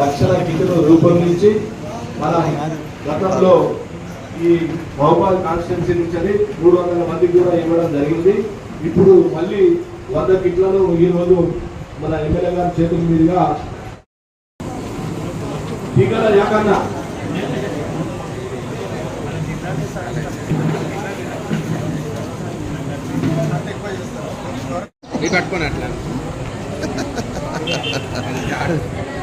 లక్షల కిట్లు రూపొందించి మనం గతంలో ఈ భోపాల్ కాన్స్టిట్యున్సీ నుంచి మూడు వందల మందికి కూడా ఇవ్వడం జరిగింది. ఇప్పుడు మళ్ళీ వంద కిట్లను ఈ రోజు మన ఎమ్మెల్యే గారి చేతుల మీదుగా టీకాల యాకన్నా. ఇది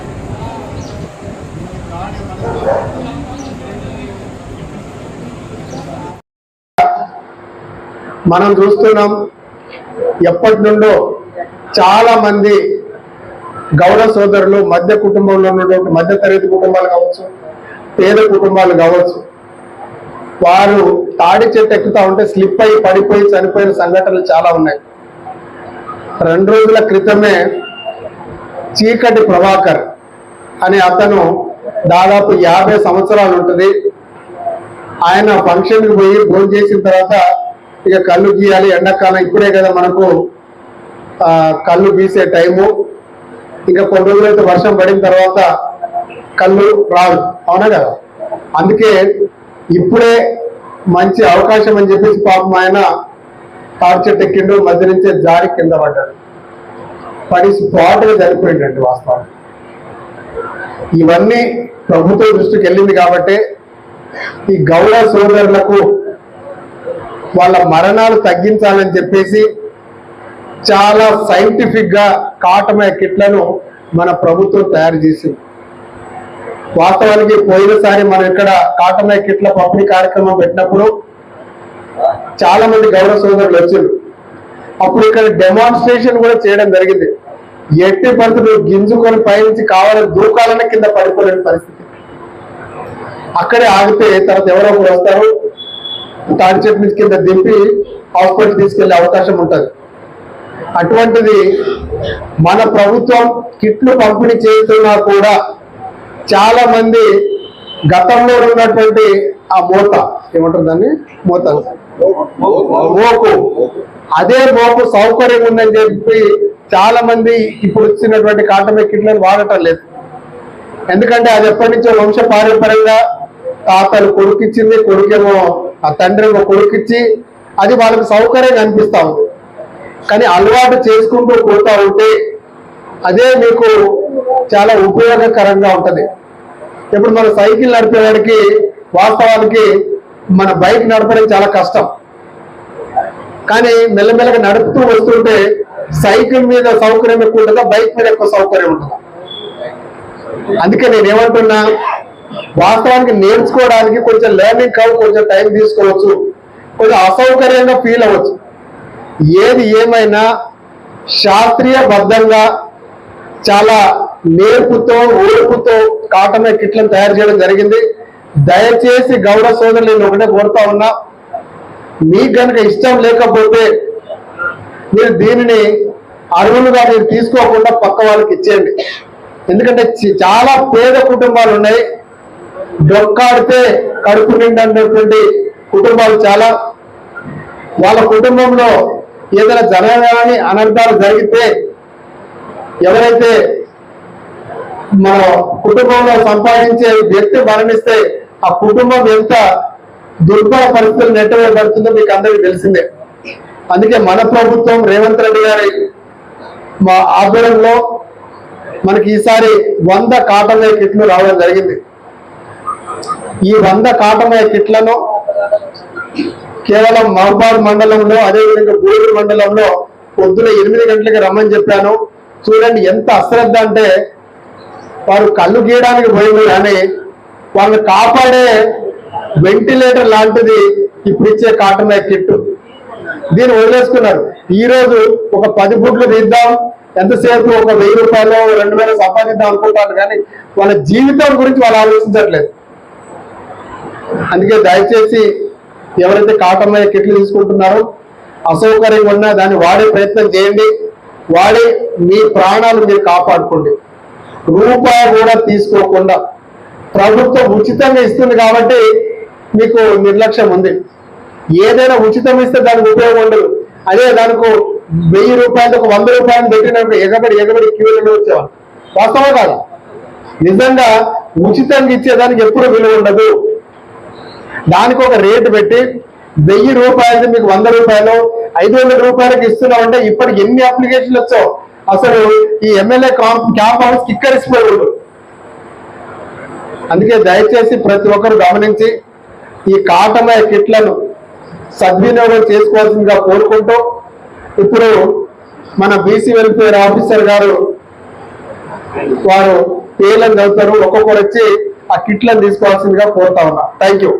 మనం చూస్తున్నాం ఎప్పటి నుండో చాలా మంది గౌడ సోదరులు మధ్య కుటుంబంలో ఉన్నటువంటి మధ్య తరగతి కుటుంబాలు కావచ్చు పేద కుటుంబాలు కావచ్చు వారు తాడి చెట్టు ఎక్కుతా ఉంటే స్లిప్ అయి పడిపోయి చనిపోయిన సంఘటనలు చాలా ఉన్నాయి. రెండు రోజుల క్రితమే చీకటి ప్రభాకర్ అనే అతను దాదాపు యాభై సంవత్సరాలు ఉంటుంది. ఆయన ఫంక్షన్కి పోయి భోజనం చేసిన తర్వాత ఇక కళ్ళు గీయాలి ఎండాకాలం ఇప్పుడే కదా మనకు కళ్ళు గీసే టైము. ఇంకా కొన్ని రోజులైతే వర్షం పడిన తర్వాత కళ్ళు రాదు. అవునా కదా? అందుకే ఇప్పుడే మంచి అవకాశం అని చెప్పేసి పాపం ఆయన తాడి ఎక్కిండు మధ్య నుంచే జారి కింద పడ్డాడు. పడి స్పాట్గా చనిపోయిందండి వాస్తవం ఇవన్నీ ప్రభుత్వ దృష్టికి వెళ్ళింది కాబట్టి ఈ గౌడ సోదరులకు వాళ్ళ మరణాలు తగ్గించాలని చెప్పేసి చాలా సైంటిఫిక్గా కాటమయ కిట్లను మన ప్రభుత్వం తయారు చేసింది. వాస్తవానికి పోయినసారి మనం ఇక్కడ కాటమయ కిట్ల పంపిణీ కార్యక్రమం పెట్టినప్పుడు చాలా మంది గౌరవ సోదరులు వచ్చారు అప్పుడు ఇక్కడ డెమాన్స్ట్రేషన్ కూడా చేయడం జరిగింది. ఎట్టి పరిస్థితులు గింజుకొని పైనుంచి కావాలని దూకాలన్న కింద పడిపోలేని పరిస్థితి. అక్కడే ఆగితే తర్వాత ఎవరో ఒకరు వస్తారు తాడి చెట్టు నుంచి కింద దింపి హాస్పిటల్ తీసుకెళ్ళే అవకాశం ఉంటుంది. అటువంటిది మన ప్రభుత్వం కిట్లు పంపిణీ చేస్తున్నా కూడా చాలా మంది గతంలో ఉన్నటువంటి ఆ మోత ఏమంటారు దాన్ని? మోత మోపు అదే మోపు సౌకర్యం ఉందని చెప్పి చాలా మంది ఇప్పుడు వచ్చినటువంటి కాటమే కిట్లను వాడటం లేదు. ఎందుకంటే అది ఎప్పటి నుంచో వంశ పారంపర్యంగా తాతలు కొడుకిచ్చింది కొడుకేమో ఆ తండ్రి కొడుకిచ్చి అది వాళ్ళకి సౌకర్యంగా అనిపిస్తా ఉంది. కానీ అలవాటు చేసుకుంటూ పోతా ఉంటే అదే మీకు చాలా ఉపయోగకరంగా ఉంటుంది. ఇప్పుడు మన సైకిల్ నడిపేవాడికి వాస్తవానికి మన బైక్ నడపడం చాలా కష్టం. కానీ మెల్లమెల్లగా నడుపుతూ వస్తుంటే సైకిల్ మీద సౌకర్యం ఎక్కువ ఉంటుందా? బైక్ మీద ఎక్కువ సౌకర్యం ఉంటుందా? అందుకే నేను ఏమంటున్నా వాస్తవానికి నేర్చుకోవడానికి కొంచెం లెర్నింగ్ కవ్ కొంచెం టైం తీసుకోవచ్చు. కొంచెం అసౌకర్యంగా ఫీల్ అవ్వచ్చు. ఏది ఏమైనా శాస్త్రీయబద్ధంగా చాలా నేర్పుతో ఓర్పుతో కాటమే కిట్లను తయారు చేయడం జరిగింది. దయచేసి గౌడ సోదరులు నేను ఒకటే కోరుతా ఉన్నా మీకు కనుక ఇష్టం లేకపోతే మీరు దీనిని అరువులుగా మీరు తీసుకోకుండా పక్క వాళ్ళకి ఇచ్చేయండి. ఎందుకంటే చి- చాలా పేద కుటుంబాలు ఉన్నాయి. డొక్కాడితే కడుపు నిండినటువంటి కుటుంబాలు చాలా. వాళ్ళ కుటుంబంలో ఏదైనా జరగాలని అనర్థాలు జరిగితే ఎవరైతే మన కుటుంబంలో సంపాదించే వ్యక్తి మరణిస్తే ఆ కుటుంబం ఎంత దుర్బల పరిస్థితులు నెట్టవేయబడుతుందో మీకు అందరికీ తెలిసిందే. అందుకే మన ప్రభుత్వం రేవంత్ రెడ్డి గారి మా ఆధ్వర్యంలో మనకి ఈసారి వంద కాటమయ కిట్లు రావడం జరిగింది. ఈ వంద కాటమయ కిట్లను కేవలం మహబాద్ మండలంలో అదేవిధంగా గూడూరు మండలంలో పొద్దున ఎనిమిది గంటలకు రమ్మని చెప్పాను. చూడండి ఎంత అశ్రద్ధ అంటే వారు కళ్ళు గీయడానికి పోయింది కానీ వాళ్ళని కాపాడే వెంటిలేటర్ లాంటిది ఇప్పుడు ఇచ్చే కాటమయ కిట్టు. దీన్ని వదిలేసుకున్నారు. ఈ రోజు ఒక పది ఫుట్లు తీద్దాం ఎంతసేపు ఒక వెయ్యి రూపాయలు రెండు వేలు సంపాదిద్దాం అనుకుంటారు కానీ వాళ్ళ జీవితం గురించి వాళ్ళు ఆలోచించట్లేదు. అందుకే దయచేసి ఎవరైతే కాటమయ్య కిట్లు తీసుకుంటున్నారో అసౌకర్యంగా ఉన్నా దాన్ని వాడే ప్రయత్నం చేయండి. వాడి మీ ప్రాణాలు మీరు కాపాడుకోండి. రూపాయి కూడా తీసుకోకుండా ప్రభుత్వం ఉచితంగా ఇస్తుంది కాబట్టి మీకు నిర్లక్ష్యం ఉంది. ఏదైనా ఉచితం ఇస్తే దానికి ఉపయోగం ఉండదు. అదే దానికి వెయ్యి రూపాయలకు వంద రూపాయలు పెట్టినప్పుడు ఎగబడి ఎగబడి క్యూలలో వచ్చేవాళ్ళు. వాస్తవం కాదు? నిజంగా ఉచితంగా ఇచ్చేదానికి ఎప్పుడు విలువ ఉండదు. దానికి ఒక రేటు పెట్టి వెయ్యి రూపాయలు మీకు వంద రూపాయలు ఐదు వందల రూపాయలకి ఇస్తున్నామంటే ఇప్పటికి ఎన్ని అప్లికేషన్లు వచ్చావు? అసలు ఈ ఎమ్మెల్యే క్యాంప్ హౌస్ కిక్కరిసిపోయాడు అందుకే దయచేసి ప్రతి ఒక్కరు గమనించి ఈ కాటమయ కిట్లను సద్వినియోగం చేసుకోవాల్సిందిగా కోరుకుంటూ ఇప్పుడు మన బీసీ వెల్ఫేర్ ఆఫీసర్ గారు వారు పేర్లను చదువుతారు ఒక్కొక్కరు వచ్చి ఆ కిట్లను తీసుకోవాల్సిందిగా కోరుతా ఉన్నా. Thank you